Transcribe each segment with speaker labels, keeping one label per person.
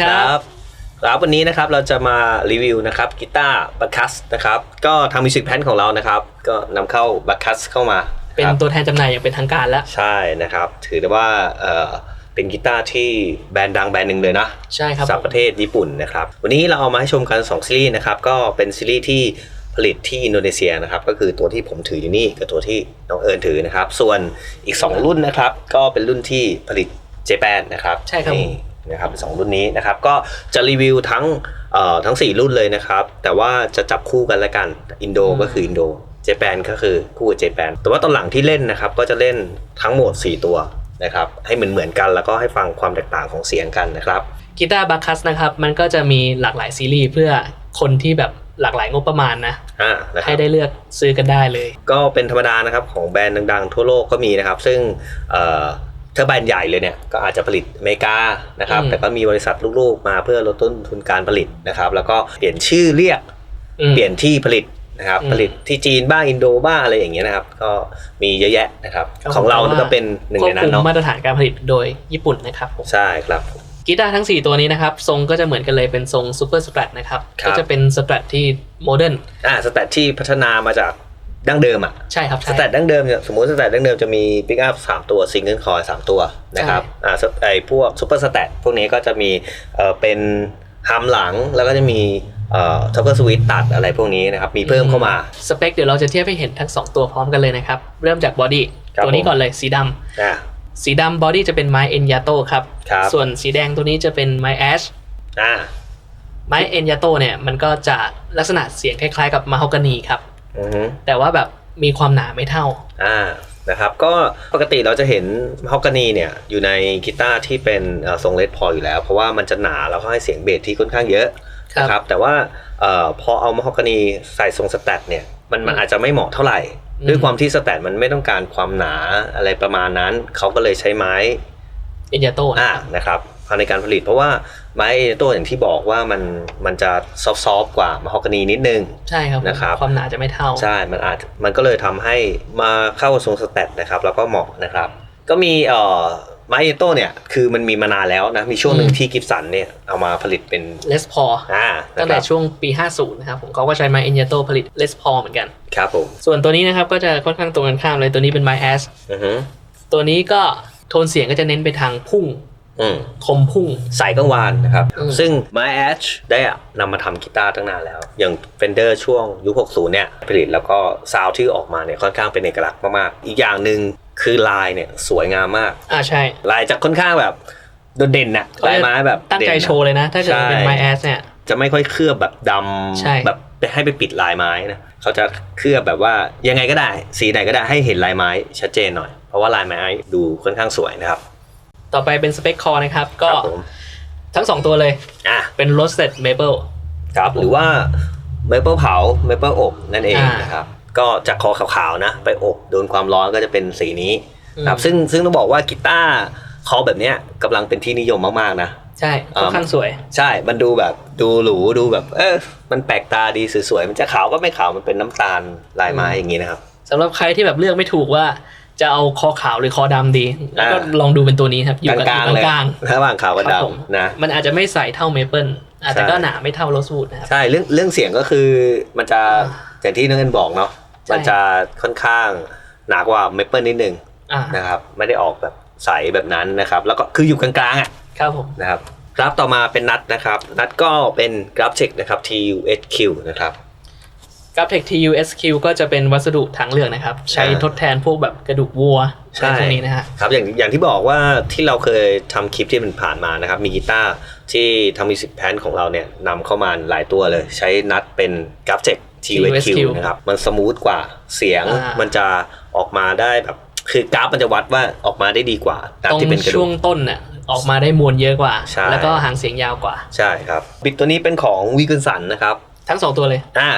Speaker 1: วัสดีครับครับวันนี้นะครับเราจะมารีวิวนะครับกีตาร์บัคคัสนะครับก็ทางมิวสิกแพนของเรานะครับก็นำเข้าบัคคัสเข้ามา
Speaker 2: เป็น
Speaker 1: ครับ
Speaker 2: ตัวแทนจำหน่ายอย่างเป็นทางการแล้ว
Speaker 1: ใช่นะครับ ถือได้ว่าเอ่อเป็นกีตาร์ที่แบรนด์ดังแบรนด์หนึ่งเลยนะ
Speaker 2: ใช่ครับ
Speaker 1: จากประเทศญี่ปุ่นนะครับวันนี้เราเอามาให้ชมกัน 2 ซีรีส์นะครับก็เป็นซีรีส์ที่ผลิตที่อินโดนีเซียนะครับก็คือตัวที่ผมถืออยู่นี่กับตัวที่น้องเอิญถือนะครับส่วนอีก 2 รุ่นนะครับก็เป็นรุ่นที่ผลิตเจแปนนะครับ
Speaker 2: ใช่ครับ
Speaker 1: นี่นะครับสองรุ่นนี้นะครับ ก็จะรีวิวทั้งเอ่อทั้ง 4 รุ่นเลยนะครับ แต่ว่าจะจับคู่กันละกันอินโดก็คืออินโดเจแปนก็คือคู่กับเจแปนแต่ว่าตอนหลังที่เล่นนะครับ ก็จะเล่นทั้งหมด 4 ตัวนะครับ ให้เหมือนเหมือนๆกันแล้วก็ให้ฟังความแตกต่างของเสียงกันนะครับ
Speaker 2: กีตาร์บาคัสนะครับมันก็จะมีหลากหลายซีรีส์เพื่อคนที่แบบหลากหลายงบประมาณนะ
Speaker 1: อ่านะค
Speaker 2: ให้
Speaker 1: รับ
Speaker 2: ได้เลือกซื้อกันได้เลย
Speaker 1: ก็เป็นธรรมดานะครับของแบรนด์ดังๆ ทั่วโลกก็มีนะครับ ซึ่ง เอ่อถ้าแบรนด์ใหญ่เลยเนี่ยก็อาจจะผลิตอเมริกานะครับ
Speaker 2: อืม
Speaker 1: แต่ก็มีบริษัทลูกๆ มาเพื่อลดต้นทุนการผลิตนะครับแล้วก็เปลี่ยนชื่อเรียก
Speaker 2: อืม
Speaker 1: เปลี่ยนที่ผลิตนะครับ
Speaker 2: อืม
Speaker 1: ผลิตที่จีนบ้างอินโดบ้างอะไรอย่างเงี้ยนะครับ ก็มีเยอะแยะนะครับ
Speaker 2: ครับ
Speaker 1: ของเรา
Speaker 2: แต่ว่า
Speaker 1: ก็เป็นหนึ่ง
Speaker 2: คว
Speaker 1: ใน
Speaker 2: บ
Speaker 1: นั้
Speaker 2: คุ
Speaker 1: น
Speaker 2: ม
Speaker 1: เนาะ
Speaker 2: มาตรฐานการผลิตโดยญี่ปุ่นนะครับผม
Speaker 1: ใช่ครับ
Speaker 2: กีตาร์ทั้ง 4 ตัวนี้นะครับ ทรงก็จะเหมือนกันเลยเป็นทรงซูเปอร์ส t ตร t นะครับ
Speaker 1: ครับ
Speaker 2: ก็จะเป็นส t ตร t ที่โมเดิร์น
Speaker 1: อ่าสแตทที่พัฒนามาจาก ดั้งเดิมอะ
Speaker 2: ใช่ครับ
Speaker 1: ส
Speaker 2: ใช่
Speaker 1: แตทดั้งเดิมเนี่ยสมมติสแตทดั้งเดิมจะมีปิกอัพสามตัวซิงเกิลคอยสามตัวนะครับอ่าสไอพวกซูเปอร์สแตทพวกนี้ก็จะมีเอ่อเป็นฮัมหลังแล้วก็จะมีเอ่อทัพเปอร์สวิตตัดอะไรพวกนี้นะครับมีเพิ่มเข้ามา
Speaker 2: สเปคเดี๋ยวเราจะเทียบให้เห็นทั้ง 2 ตัวพร้อมกันเลยนะครับ เริ่มจากบอดี้
Speaker 1: ครับ
Speaker 2: ตัวนี้
Speaker 1: ผม
Speaker 2: ก่อนเลยสีดำ
Speaker 1: อ่า
Speaker 2: สีดำบอดี้จะเป็นไม้เอ็นยาโตครับ
Speaker 1: ครับ
Speaker 2: ส่วนสีแดงตัวนี้จะเป็นไม้แอช
Speaker 1: อ่า
Speaker 2: ไม้เอ็นยาโตเนี่ยมันก็จะลักษณะเสียงคล้ายๆกับมาฮอกานีครับ
Speaker 1: อือฮึ
Speaker 2: แต่ว่าแบบมีความหนาไม่เท่า
Speaker 1: อ่านะครับก็ปกติเราจะเห็นฮอกกานีเนี่ยอยู่ในกีตาร์ที่เป็นเอ่อทรงเลดพออยู่แล้ว เพราะว่ามันจะหนาแล้วก็ให้เสียงเบสที่ค่อนข้างเยอะ
Speaker 2: ครับ
Speaker 1: นะครับแต่ว่าเอ่อพอเอามาฮอกกานีใส่ทรงสแตทเนี่ยมันมัน
Speaker 2: อืม
Speaker 1: อาจจะไม่เหมาะเท่าไหร่
Speaker 2: อืม
Speaker 1: ด้วยความที่สแตทมันไม่ต้องการความหนาอะไรประมาณนั้น เขาก็เลยใช้ไม้
Speaker 2: เอ็นยาโต
Speaker 1: อ่านะครับ ในการผลิต เพราะว่าไม้ตัวอย่างที่บอกว่ามันมันจะซอฟต์ๆกว่ามาฮอกกานีนิดนึง
Speaker 2: ใช่ครับ
Speaker 1: นะครับ
Speaker 2: ความหนาจะไม่เท่า
Speaker 1: ใช่ มันอาจมันก็เลยทำให้มาเข้าทรงสแตทนะครับแล้วก็เหมาะนะครับ ก็มีเอ่อไมเอโต้เนี่ยคือมันมีมานานแล้วนะ มีช่วงหนึ่ง
Speaker 2: อืม
Speaker 1: ที่กิฟสันเนี่ยเอามาผลิตเป็น
Speaker 2: เลสพอ
Speaker 1: อ่า
Speaker 2: ตั้
Speaker 1: นะ
Speaker 2: ง
Speaker 1: ค
Speaker 2: แต่
Speaker 1: รับ
Speaker 2: ช่วงปี 50 นะครับผมเขาก็ใช้ไม้เอ็นยาโตผลิตเลสพอเหมือนกัน
Speaker 1: ครับผม
Speaker 2: ส่วนตัวนี้นะครับก็จะค่อนข้างตรงกันข้ามเลยตัวนี้เป็นไม้แอช
Speaker 1: อือฮึ
Speaker 2: ตัวนี้ก็โทนเสียงก็จะเน้นไปทางพุ่ง
Speaker 1: อืม
Speaker 2: คมพุ่ง
Speaker 1: สายกังวานนะครับ
Speaker 2: อืม
Speaker 1: ซึ่งไมแอชได้นำมาทำกีตาร์ตั้งนานแล้ว อย่าง Fender ช่วงยุค 60 เนี่ยผลิตแล้วก็ซาวด์ที่ออกมาเนี่ยค่อนข้างเป็นเอกลักษณ์มากๆ อีกอย่างหนึ่งคือลายเนี่ยสวยงามมาก
Speaker 2: อ่าใช่
Speaker 1: ลายจะค่อนข้างแบบโดดเด่นน่ะ
Speaker 2: เขาจะ
Speaker 1: ลายไม้แบบ
Speaker 2: ตั้งใจ
Speaker 1: เด่นน่ะ
Speaker 2: โชว์เลยนะ ถ้าเกิดมันเป็น
Speaker 1: ใช่
Speaker 2: ไม้แอชเนี่ย
Speaker 1: จะไม่ค่อยเคลือบแบบด
Speaker 2: ใช่ำ
Speaker 1: แบบไปให้ไปปิดลายไม้นะเขาจะเคลือบแบบว่ายังไงก็ได้ สีไหนก็ได้ให้เห็นลายไม้ชัดเจนหน่อย เพราะว่าลายไม้ดูค่อนข้างสวยนะครับ
Speaker 2: ต่อไปเป็นสเปคคอนะครับ ก็
Speaker 1: ครับผม
Speaker 2: ทั้งสองตัวเลย
Speaker 1: อะ
Speaker 2: เป็น roasted maple
Speaker 1: ครับหรือว่าเมเปิลเผาเมเปิลอบนั่นเอง
Speaker 2: อ่าน
Speaker 1: นะครับ ก็จากคอขาวๆนะ ไปอบโดนความร้อนก็จะเป็นสีนี้ครับ
Speaker 2: อืม
Speaker 1: ซึ่งซึ่งต้องบอกว่ากีตาร์คอแบบเนี้ยกำลังเป็นที่นิยมมากๆนะ
Speaker 2: ใช่ค่อนข้างสวย
Speaker 1: ใช่ มันดูแบบดูหรูดูแบบ เออมันแปลกตาดีสวยๆ มันจะขาวก็ไม่ขาว มันเป็นน้ำตาลลายไม้อย่างนี้นะครับ
Speaker 2: สำหรับใครที่แบบเลือกไม่ถูกว่า จะเอาคอขาวหรือคอดำดี แล้วก็
Speaker 1: อ่า
Speaker 2: ลองดูเป็นตัวนี้ครับ อยู่กับ
Speaker 1: กลาง
Speaker 2: อ
Speaker 1: ๆเลย
Speaker 2: ยู่กลาง
Speaker 1: ระหว่างขาวกับ
Speaker 2: ครับผม
Speaker 1: ดำนะ
Speaker 2: ๆมันอาจจะไม่ใสเท่าเมเปิลอาจจะ
Speaker 1: ใช่
Speaker 2: ก็หนาไม่เท่าโรสวูดนะครับ
Speaker 1: ใช่เรื่องเรื่องเสียงก็คือมันจะ
Speaker 2: อ่า
Speaker 1: อย่างที่นักเรียนบอกเนาะ
Speaker 2: ใช่
Speaker 1: มันจะค่อนข้างหนากว่าเมเปิลนิดนึง
Speaker 2: อ่า
Speaker 1: นะครับ ไม่ได้ออกแบบใสแบบนั้นนะครับ แล้วก็คืออยู่กลางๆอะ
Speaker 2: ครับผม
Speaker 1: นะครับกราฟต่อมาเป็นนัดนะครับ นัดก็เป็นกราฟเช็คนะครับ TUSQ นะครับ
Speaker 2: กราฟเทค TUSQ ก็จะเป็นวัสดุทางเลือกนะครับ ใช้
Speaker 1: อ่า
Speaker 2: ทดแทนพวกแบบกระดูกวัว
Speaker 1: ใช่
Speaker 2: อะไรพวกนี้นะฮะ
Speaker 1: ครับอย่างอย่างที่บอกว่าที่เราเคยทำคลิปที่มันผ่านมานะครับ มีกีตาร์ที่ทำมิวสิกแพนของเราเนี่ยนำเข้ามาหลายตัวเลย ใช้นัดเป็นกราฟเช็ค TUSQ
Speaker 2: TUSQ
Speaker 1: นะครับ มันสมูทกว่าเสียง
Speaker 2: อ่ามั
Speaker 1: มันจะออกมาได้แบบ คือกราฟมันจะวัดว่าออกมาได้ดีกว่านัด
Speaker 2: ตรง
Speaker 1: ที่เป็นกระ
Speaker 2: ช่
Speaker 1: ดู
Speaker 2: วง
Speaker 1: ก
Speaker 2: ต้นน่ะออกมาได้มวลเยอะกว่า
Speaker 1: ใช่
Speaker 2: แล้วก็หางเสียงยาวกว่า
Speaker 1: ใช่ครับบิดตัวนี้เป็นของวีกินสันนะครับ
Speaker 2: ทั้งสองตัวเลย
Speaker 1: อ่า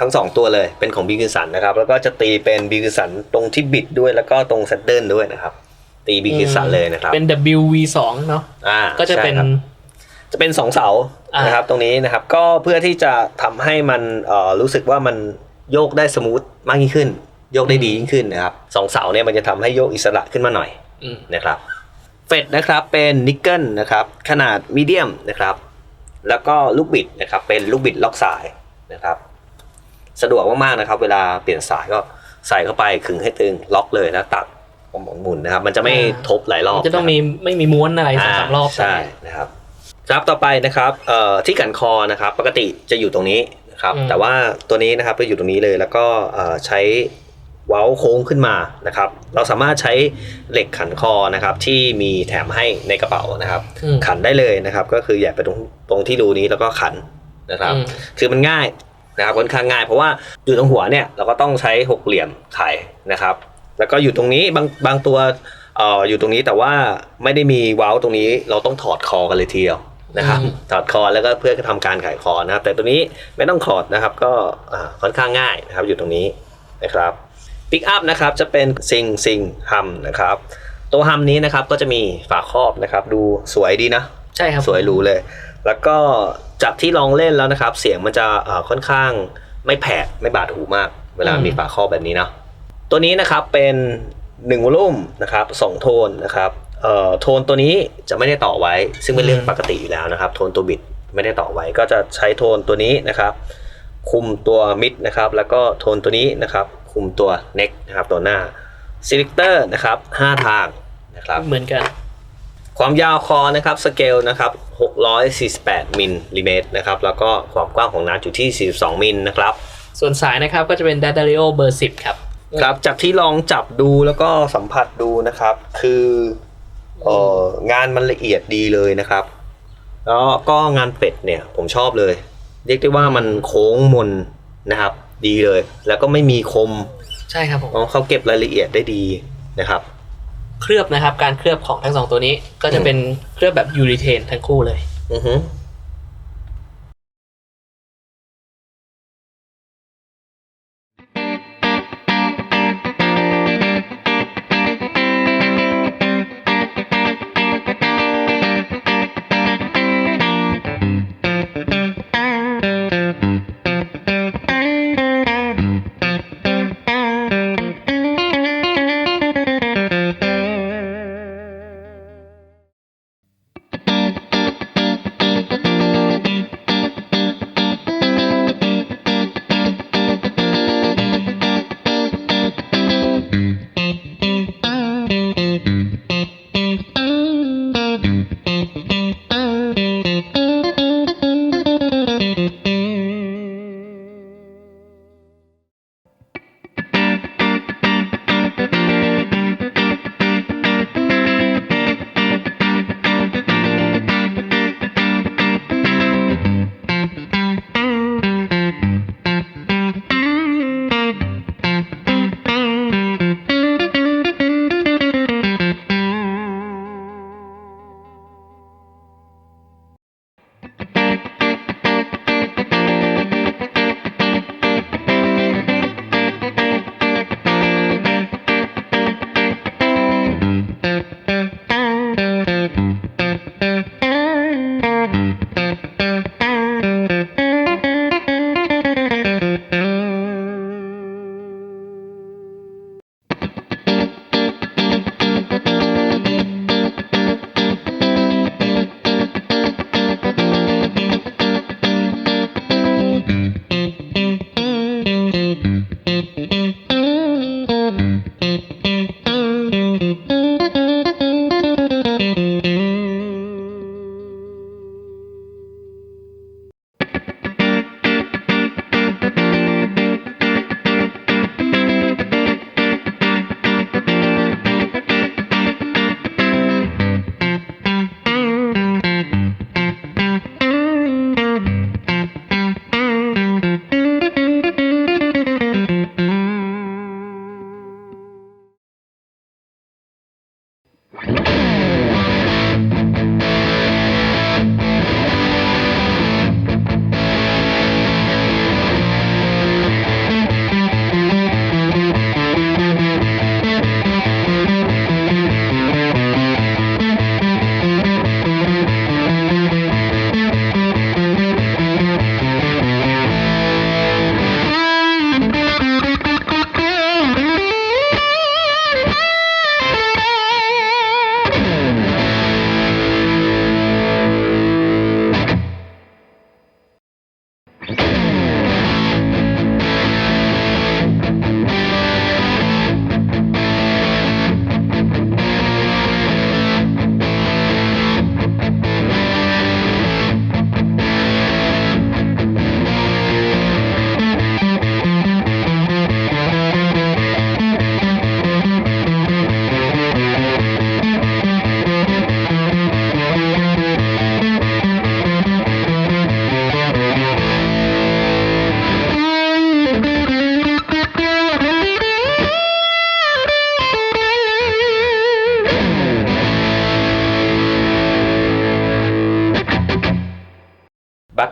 Speaker 1: ทั้งสองตัวเลยเป็นของบีกินสันนะครับ แล้วก็จะตีเป็นบีกินสันตรงที่บิดด้วยแล้วก็ตรงเซดเดิลด้วยนะครับ ตีบีกินสันเลยนะครับ
Speaker 2: เป็น WV2 เนาะ
Speaker 1: อ่า
Speaker 2: ก็จะเป็น
Speaker 1: ใช่ครับจะเป็นสองเสา
Speaker 2: อ่าน
Speaker 1: นะครับ ตรงนี้นะครับก็เพื่อที่จะทำให้มันเอ่อรู้สึกว่ามันโยกได้สมูทมากยิ่งขึ้น โยกได้ดียิ่งขึ้นนะครับสองเสาเนี่ยมันจะทำให้โยกอิสระขึ้นมาหน่อย
Speaker 2: อืม
Speaker 1: นะครับไเฟดนะครับเป็นนิกเกิลนะครับขนาดมีเดียมนะครับแล้วก็ลูกบิดนะครับเป็นลูกบิดล็อกสายนะครับ สะดวกมากๆนะครับ เวลาเปลี่ยนสายก็ใส่เข้าไปขึงให้ตึงล็อกเลยแล้วตัดหมุนนะครับ มันจะไม่ทบหลายรอบ
Speaker 2: จะต้องมีไม่มีม้วนอะไรสองสามรอบ
Speaker 1: ใช่นะครับครับต่อไปนะครับเอ่อที่กันคอนะครับ ปกติจะอยู่ตรงนี้นะครับ แต่ว่าตัวนี้นะครับจะอยู่ตรงนี้เลยแล้วก็เอ่อใช้เว้าโค้งขึ้นมานะครับ เราสามารถใช้เหล็กขันคอนะครับ ที่มีแถมให้ในกระเป๋านะครับ
Speaker 2: อืม
Speaker 1: ขันได้เลยนะครับ ก็คืออย่าไปตรงตรงที่รูนี้แล้วก็ขันนะครับ
Speaker 2: อืม
Speaker 1: คือมันง่าย นะครับค่อนข้างง่ายเพราะว่าอยู่ตรงหัวเนี่ยเราก็ต้องใช้หกเหลี่ยมไขนะครับ แล้วก็อยู่ตรงนี้บางบางตัวเอ่ออยู่ตรงนี้แต่ว่าไม่ได้มีเว้าตรงนี้เราต้องถอดคอกันเลยทีเดียวนะครับ
Speaker 2: อืม
Speaker 1: ถอดคอแล้วก็เพื่อทำการไขคอนะครับ แต่ตัวนี้ไม่ต้องถอดนะครับก็อ่าค่อนข้างง่ายนะครับอยู่ตรงนี้นะครับปิกอัพนะครับจะเป็นซิงซิงฮัมนะครับตัวฮัมนี้นะครับก็จะมีฝาครอบนะครับ ดูสวยดีนะ
Speaker 2: ใช่ครับ
Speaker 1: สวยหรูเลย แล้วก็จากที่ลองเล่นแล้วนะครับ เสียงมันจะเอ่อค่อนข้างไม่แผดไม่บาดหูมาก เวลา
Speaker 2: อืม
Speaker 1: มีฝาครอบแบบนี้เนาะตัวนี้นะครับเป็น1วอลลุ่มนะครับสองโทนนะครับเอ่อโทนตัวนี้จะไม่ได้ต่อไว้ ซึ่งเป็นเรื่องปกติอยู่แล้วนะครับ โทนตัวบิดไม่ได้ต่อไว้ก็จะใช้โทนตัวนี้นะครับ คุมตัวมิดนะครับ แล้วก็โทนตัวนี้นะครับ คุมตัวเน็กนะครับตัวหน้าซิลิเตอร์นะครับ5ทางนะครับ
Speaker 2: เหมือนกัน
Speaker 1: ความยาวคอนะครับสเกลนะครับ648มิลลิเมตรนะครับแล้วก็ความกว้างของนัดอยู่ที่ 42มิลนะครับ
Speaker 2: ส่วนสายนะครับก็จะเป็น d a d a r i o เบอร์ 10 ครับ
Speaker 1: ครับจากที่ลองจับดูแล้วก็สัมผัสดูนะครับ คือเอ่องานมันละเอียดดีเลยนะครับ แล้วก็งานเป็ดเนี่ยผมชอบเลย เรียกได้ว่ามันโค้งมนนะครับ ดีเลย แล้วก็ไม่มีคม
Speaker 2: ใช่ครับผม
Speaker 1: เขาเก็บรายละเอียดได้ดีนะครับ
Speaker 2: เคลือบนะครับ การเคลือบของทั้งสองตัวนี้ก็จะเป็นเคลือบแบบยูริเทนทั้งคู่เลย
Speaker 1: อือฮึ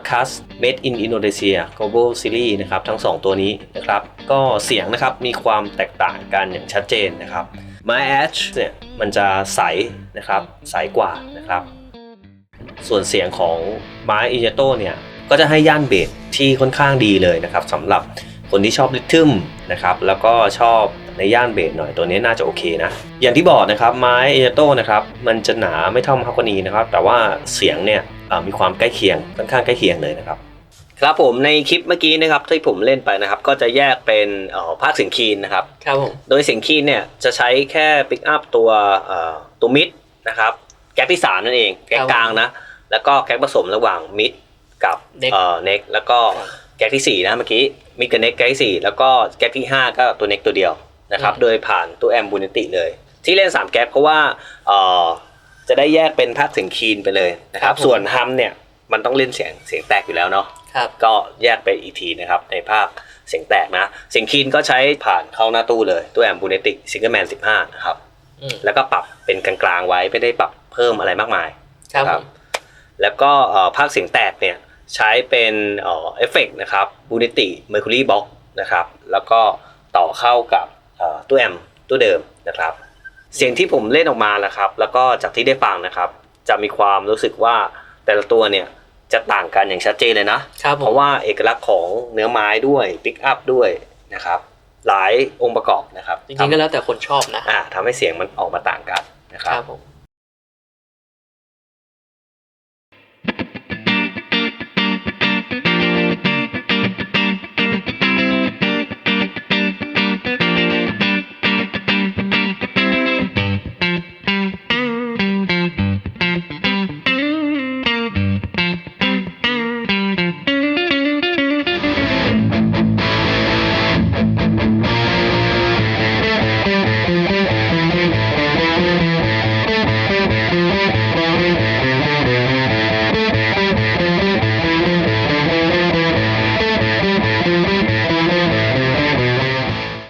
Speaker 1: b a c k u s Made in Indonesia Global Series นะครับทั้ง 2 ตัวนี้นะครับก็เสียงนะครับมีความแตกต่างกันอย่างชัดเจนนะครับ My Edge เนี่ยมันจะใสนะครับใสกว่านะครับ ส่วนเสียงของไม้อิเจโตเนี่ยก็จะให้ย่านเบสที่ค่อนข้างดีเลยนะครับสำหรับคนที่ชอบริทึมนะครับแล้วก็ชอบในย่านเบสหน่อยตัวนี้น่าจะโอเคนะ อย่างที่บอกนะครับไม้อิเจโตนะครับมันจะหนาไม่เท่ามาฮากนีนะครับแต่ว่าเสียงเนี่ย มีความใกล้เคียงค่อนข้างใกล้เคียงเลยนะครับครับผมในคลิปเมื่อกี้นะครับที่ผมเล่นไปนะครับ ก็จะแยกเป็นเอ่อภาคเสียงคีนนะครับ
Speaker 2: ครับผม
Speaker 1: โดยเสียงคีนเนี่ยจะใช้แค่ปิกอัพตัวเอ่อตัวมิดนะครับแก๊กที่สามนั่นเองแก๊กกลางนะแล้วก็แก๊กผสมระหว่างมิดกับ
Speaker 2: Neck
Speaker 1: เอ่อเน็กแล้วก็
Speaker 2: ครับ
Speaker 1: แก๊กที่สี่นะเมื่อกี้มิดกับเน็กแก๊กที่สี่แล้วก็แก๊กที่ห้าก็ตัวเน็กตัวเดียวนะครับ
Speaker 2: อืม
Speaker 1: โดยผ่านตัวแอมบูนิติเลย ที่เล่นสามแก๊กเพราะว่าเอ่อ จะได้แยกเป็นภาคเสียงคีนไปเลยนะครับ ส่วนฮัมเนี่ยมันต้องเล่นเสียงเสียงแตกอยู่แล้วเนาะ
Speaker 2: ครับ
Speaker 1: ก็แยกไปอีกทีนะครับในภาคเสียงแตกนะ เสียงคีนก็ใช้ผ่านเข้าหน้าตู้เลยตัวแอมบูเนติกซิงเกิลแมน15นะครับ
Speaker 2: อืม
Speaker 1: แล้วก็ปรับเป็นกลางๆไว้ไม่ได้ปรับเพิ่มอะไรมากมาย
Speaker 2: ครับ
Speaker 1: ค
Speaker 2: ผ
Speaker 1: รับ
Speaker 2: ม
Speaker 1: แล้วก็เอ่อภาคเสียงแตกเนี่ยใช้เป็นเอ่อเอฟเฟกต์นะครับบูเนติเมอร์คูรีบ็อกนะครับแล้วก็ต่อเข้ากับเอ่อตู้แอมตู้เดิมนะครับ เสียงที่ผมเล่นออกมานะครับ แล้วก็จากที่ได้ฟังนะครับ จะมีความรู้สึกว่าแต่ละตัวเนี่ยจะต่างกันอย่างชัดเจนเลยนะ
Speaker 2: ครับผ
Speaker 1: เพ
Speaker 2: ม
Speaker 1: ราะว่าเอกลักษณ์ของเนื้อไม้ด้วยปิกอัพด้วยนะครับ หลายองค์ประกอบนะครับ
Speaker 2: จริงๆก็แล้วแต่คนชอบนะ
Speaker 1: อ่าทำให้เสียงมันออกมาต่างกันนะค
Speaker 2: ค
Speaker 1: รั
Speaker 2: รับบผม